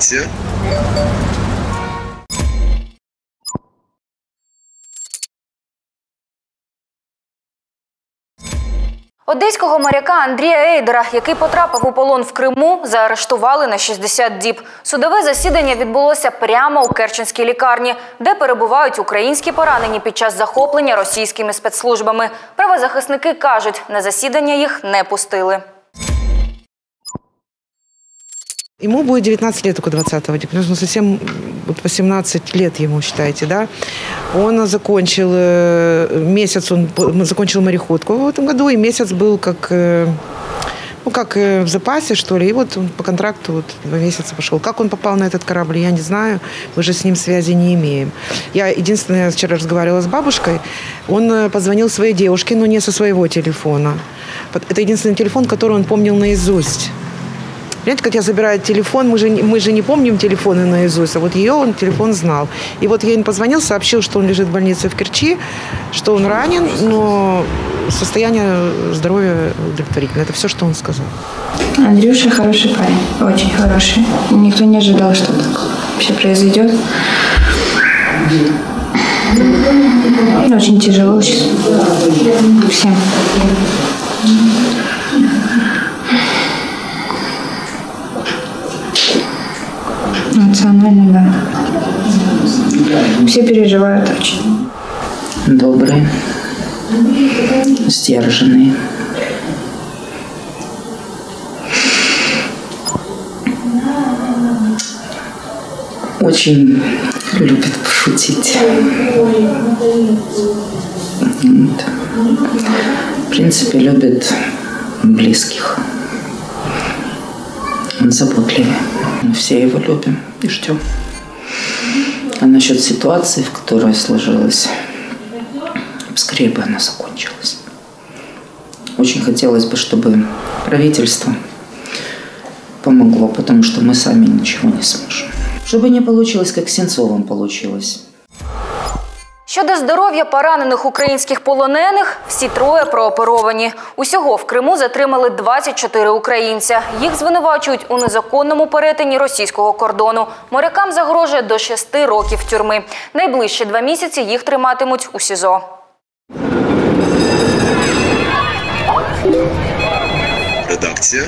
Редакція. Одеського моряка Андрія Ейдера, який потрапив у полон в Криму, заарештували на 60 діб. Судове засідання відбулося прямо у Керченській лікарні, де перебувають українські поранені під час захоплення російськими спецслужбами. Правозахисники кажуть, на засідання їх не пустили. Ему будет 19 лет только 20 декабря, ну совсем вот 18 лет ему, считайте, да. Он закончил, э, месяц он закончил мореходку в этом году, и месяц был как, э, ну, как э, в запасе, что ли. И вот он по контракту вот два месяца пошел. Как он попал на этот корабль, я не знаю. Мы же с ним связи не имеем. Я единственное, вчера разговаривала с бабушкой, он позвонил своей девушке, но не со своего телефона. Это единственный телефон, который он помнил наизусть. Понимаете, как я забираю телефон, мы же, мы же не помним телефоны наизусть, а вот ее он телефон знал. И вот я им позвонил, сообщил, что он лежит в больнице в Керчи, что он ранен, но состояние здоровья удовлетворительное. Это все, что он сказал. Андрюша хороший парень, очень хороший. Никто не ожидал, что так вообще произойдет. Очень тяжело сейчас всем. Эмоционально, да. Все переживают очень. добрый, сдержанный. Очень любит пошутить. Вот. В принципе, любит близких. Он заботливый. Мы все его любим и ждем. А насчет ситуации, в которой сложилась, скорее бы она закончилась. Очень хотелось бы, чтобы правительство помогло, потому что мы сами ничего не сможем. Чтобы не получилось, как с Сенцовым получилось. Щодо здоров'я поранених українських полонених, всі троє прооперовані. Усього в Криму затримали 24 українця. Їх звинувачують у незаконному перетині російського кордону. Морякам загрожує до 6 років тюрми. Найближчі два місяці їх триматимуть у СІЗО. Редакція.